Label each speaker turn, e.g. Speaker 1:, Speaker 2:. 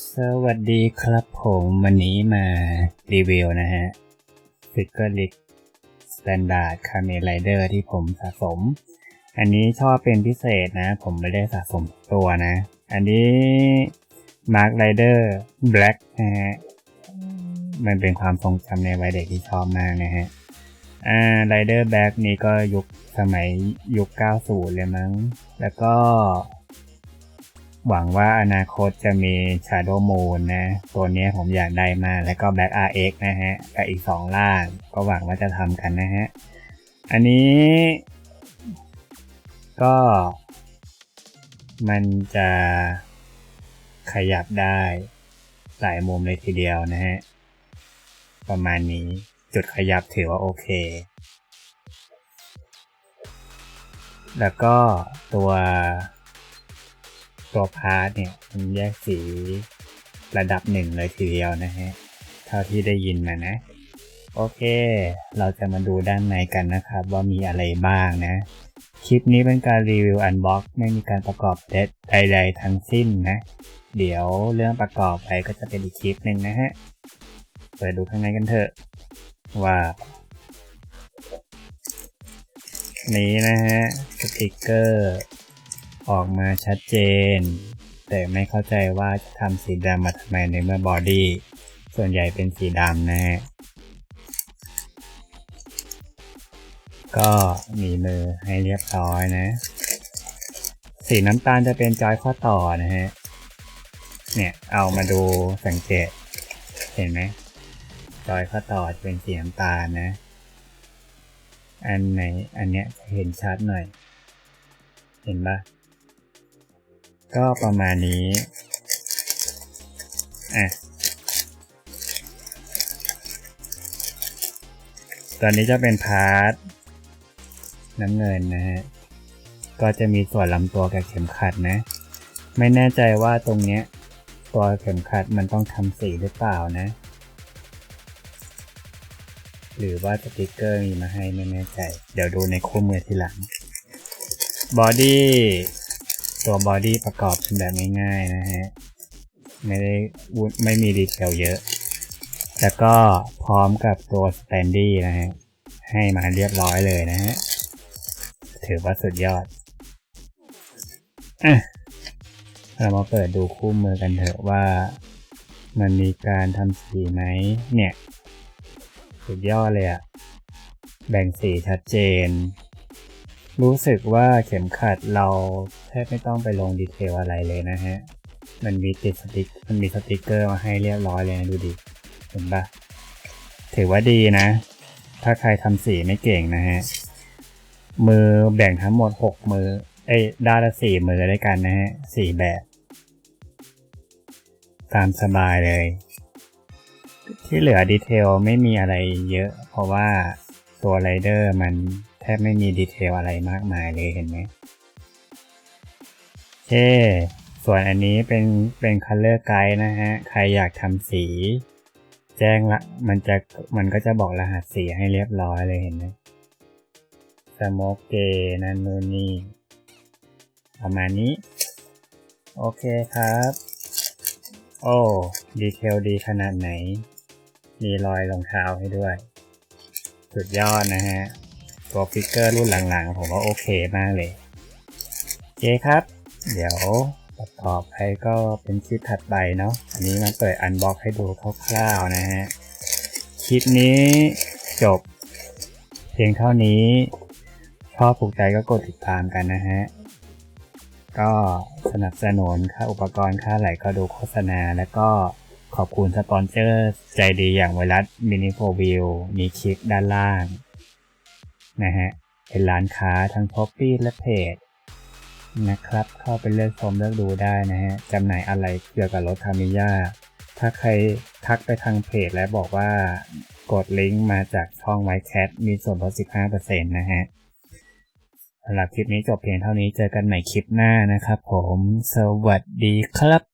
Speaker 1: สวัสดีครับผมวันนี้มารีวิวนะฮะฟิกเกอร์ลิกสแตนดาร์ดคาเมลไรเดอร์ที่ผมสะสม อันนี้ชอบเป็นพิเศษนะ ผมไม่ได้สะสมตัวนะ อันนี้มาร์ r ไรเดอร์แบล็กนะฮะมันเป็นความทรงจำในวัยเด็กที่ชอบมากนะฮะอ่าไรเดอร์แบ็กนี้ก็ยุคสมัยยุค 90 เลยมั้ง แล้วก็ หวังว่าอนาคตจะมี Shadow Moon นะ ตัวนี้ผมอยากได้มาก แล้วก็ Black RX นะฮะกับอีก 2 ล่าง ก็หวังว่าจะทำกันนะฮะ อันนี้ ก็ มันจะขยับได้หลายมุมเลยทีเดียวนะฮะ ประมาณนี้จุดขยับถือว่าโอเค แล้วก็ตัว ตัวพาร์ทเนี่ยมันแยกสีระดับหนึ่งเลยทีเดียวนะฮะ เท่าที่ได้ยินมานะ โอเค เราจะมาดูด้านในกันนะครับ ว่ามีอะไรบ้างนะ คลิปนี้เป็นการรีวิวอันบ็อกไม่มีการประกอบเดใดๆทั้งสิ้นนะ เดี๋ยวเรื่องประกอบไปก็จะเป็นอีกคลิปหนึ่งนะฮะ เปิดดูข้างในกันเถอะ ว่านี้นะฮะ สติกเกอร์ ออกมาชัดเจน แต่ไม่เข้าใจว่าจะทำสีดำมาทำไมในเมื่อบอดี้ส่วนใหญ่เป็นสีดำนะฮะก็มีมือให้เรียบร้อยนะ สีน้ำตาลจะเป็นจอยข้อต่อนะฮะ เนี่ยเอามาดูสังเกต เห็นไหมจอยข้อต่อจะเป็นสีน้ำตาลนะ อันไหนอันเนี้ยเห็นชัดหน่อย เห็นปะ ก็ประมาณนี้อะตอนนี้จะเป็นพาร์ทน้ำเงินนะฮะ ก็จะมีส่วนลำตัวกับเข็มขัดนะ ไม่แน่ใจว่าตรงเนี้ยตัวเข็มขัดมันต้องทำสีหรือเปล่านะ หรือว่าสติกเกอร์มีมาให้ไม่แน่ใจ เดี๋ยวดูในคู่มือทีหลังบอดี้ ตัวบอดี้ประกอบเป็นแบบง่ายๆนะฮะ ไม่ได้ไม่มีดีเทลเยอะ แล้วก็พร้อมกับตัวสแตนดี้นะฮะ ให้มาเรียบร้อยเลยนะฮะ ถือว่าสุดยอดอะเรามาเปิดดูคู่มือกันเถอะว่า มันมีการทำสีไหมเนี่ย สุดยอดเลยอะแบ่งสีชัดเจน รู้สึกว่าเข็มขัดเราแทบไม่ต้องไปลงดีเทลอะไรเลยนะฮะ มันมีติดสติกมันมีสติกเกอร์มาให้เรียบร้อยเลยนะดูดิเห็นปะถือว่าดีนะ ถ้าใครทำสีไม่เก่งนะฮะ มือแบ่งทั้งหมดหกมือ เอ้ยด้านละสี่มือด้วยกันนะฮะสี่แบบ ตามสบายเลย ที่เหลือดีเทลไม่มีอะไรเยอะ เพราะว่าตัวไรเดอร์มัน แทบไม่มีดีเทลอะไรมากมายเลยเห็นไหมเช่ส่วนอันนี้เป็นเป็นคัลเลอร์ไกด์นะฮะ ใครอยากทำสี แจ้งละ มันจะมันก็จะบอกรหัสสีให้เรียบร้อยเลยเห็นไหมสโมกเกนั่นนู่นนี่ประมาณนี้ โอเคครับ โอ้ดีเทลดีขนาดไหน มีรอยรองเท้าให้ด้วย สุดยอดนะฮะ ตัวฟิกเกอร์รุ่นหลังๆ ผมว่าโอเคมากเลยโอเคครับ เดี๋ยวประกอบไปก็เป็นคลิปถัดไปเนาะอันนี้มาเปิดอันบ็อกให้ดูคร่าวๆนะฮะ คลิปนี้จบ เพียงเท่านี้ ชอบถูกใจก็กดติดตามกันนะฮะ ก็สนับสนุนค่าอุปกรณ์ค่าไหลก็ดูโฆษณาแล้วก็ขอบคุณสปอนเซอร์ใจดีอย่างไวรัสมินิโฟวิวมีคลิปด้านล่าง นะฮะเป็นร้านค้าทั้งท็อปปี้และเพจนะครับ เข้าไปเลือกชมเลือกดูได้นะฮะจำหน่ายอะไรเกี่ยวกับรถคามิยาถ้าใครทักไปทางเพจและบอกว่ากดลิงก์มาจากช่องไวแคทมีส่วนลด 15%นะฮะสำหรับคลิปนี้จบเพียงเท่านี้เจอกันใหม่คลิปหน้านะครับผม สวัสดีครับ